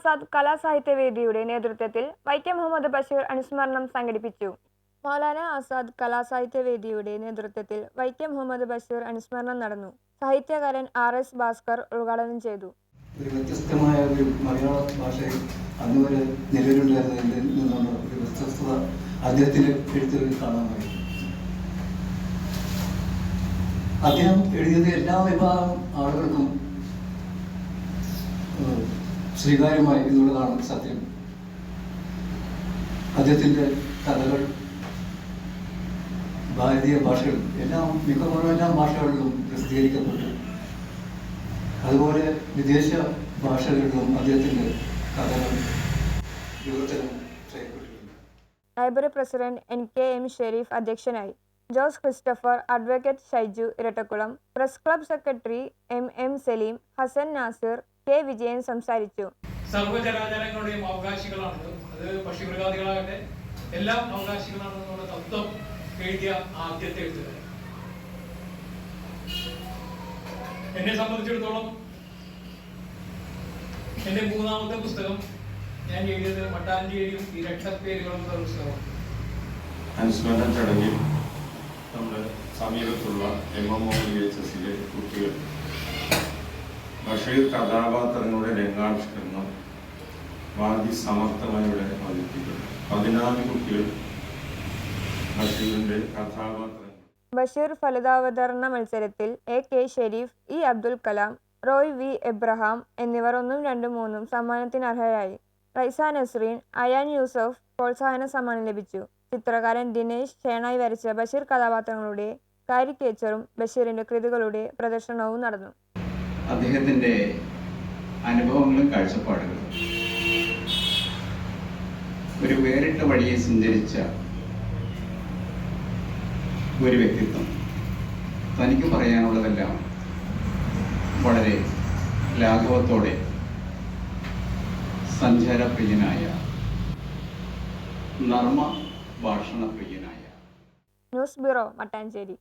Azad കലാസാഹിത്യവേദിയുടെ നേതൃത്വത്തിൽ വൈക്കം മുഹമ്മദ് ബഷീർ അനുസ്മരണം സംഘടിപ്പിച്ചു. മൗലാന ആസാദ് കലാസാഹിത്യവേദിയുടെ നേതൃത്വത്തിൽ വൈക്കം മുഹമ്മദ് ബഷീർ അനുസ്മരണം നടന്നു. സാഹിത്യകാരൻ ആർ എസ് ഭാസ്കർ ഉദ്ഘാടനം ചെയ്തു. ഒരു വ്യത്യസ്തമായ ഒരു മലയാള ഭാഷയിൽ അന്ന് വരെ നിലവിലുണ്ടായിരുന്നതിൽ നിന്നുള്ള ഒരു വ്യത്യസ്തത അദ്ദേഹത്തിന്റെ എഴുത്തുകളിൽ കാണാൻ കഴിയും അദ്ദേഹം എഴുതിയത് എല്ലാ വിഭാഗം ആളുകൾക്കും സ്വീകാര്യമായി എന്നുള്ളതാണ് സത്യം. അദ്ദേഹത്തിന്റെ കഥകൾ ഭാരതീയ ഭാഷകൾ എല്ലാം മിക്കവാറും എല്ലാ ഭാഷകളിലും പ്രസിദ്ധീകരിക്കപ്പെട്ടു. അതുപോലെ വിദേശ ഭാഷകളിലും അദ്ദേഹത്തിന്റെ കഥകൾ വിവർത്തനം library president N K M Sherif അധ്യക്ഷനായി. Jose Christopher advocate Shaiju Irattakulam press club secretary M M Saleem Hassan Nasir K Vijayan സംസാരിച്ചു. സർവചരാചരങ്ങളുടെയും അവകാശികളാണിത് അത് പക്ഷിമൃഗാദികളാകട്ടെ എല്ലാം അവകാശികളാണെന്നുള്ള തത്വം എഴുതിയ ആദ്യത്തെ എഴുത്തുകാരൻ. എന്നെ സംബന്ധിച്ചിടത്തോളം എന്റെ മൂന്നാമത്തെ പുസ്തകം ഞാൻ എഴുതിയത് മട്ടാഞ്ചേരിയും ഈ എന്ന പുസ്തകമാണ്. അനുസ്മരണ ചടങ്ങിൽ നമ്മുടെ സമീപത്തുള്ള എം എം ഒ എച്ച് എസിലെ കുട്ടികൾ ബഷീർ കഥാപാത്രങ്ങളുടെ രംഗാവിഷ്കരണം വാദി സമർത്ഥമായി ഇവിടെ അവതരിപ്പിക്കുന്നു പതിനാല് കുട്ടികൾ ബഷീറിന്റെ കഥാപാത്രങ്ങൾ. ബഷീർ ഫലിതാവതരണ മത്സരത്തിൽ A K Sherif E Abdul Kalam Roy V Abraham എന്നിവർ ഒന്നും രണ്ടും മൂന്നും സമ്മാനത്തിന് അർഹരായി. റൈസ നസ്രീൻ അയാൻ യൂസഫ് പ്രോത്സാഹന സമ്മാനം ലഭിച്ചു. ചിത്രകാരൻ ദിനേശ് ഷേണായി വരച്ച ബഷീർ കഥാപാത്രങ്ങളുടെ കാരിക്കേച്ചറും ബഷീറിന്റെ കൃതികളുടെ പ്രദർശനവും നടന്നു. അദ്ദേഹത്തിന്റെ അനുഭവങ്ങളും കാഴ്ചപ്പാടുകളും. ഒരു വേറിട്ട വഴിയെ സഞ്ചരിച്ച ഒരു വ്യക്തിത്വം. തനിക്ക് പറയാനുള്ളതെല്ലാം വളരെ ലാഘവത്തോടെ സഞ്ചാരപ്രിയനായ നർമ്മ ഭാഷണപ്രിയനായ. News bureau Mattancherry.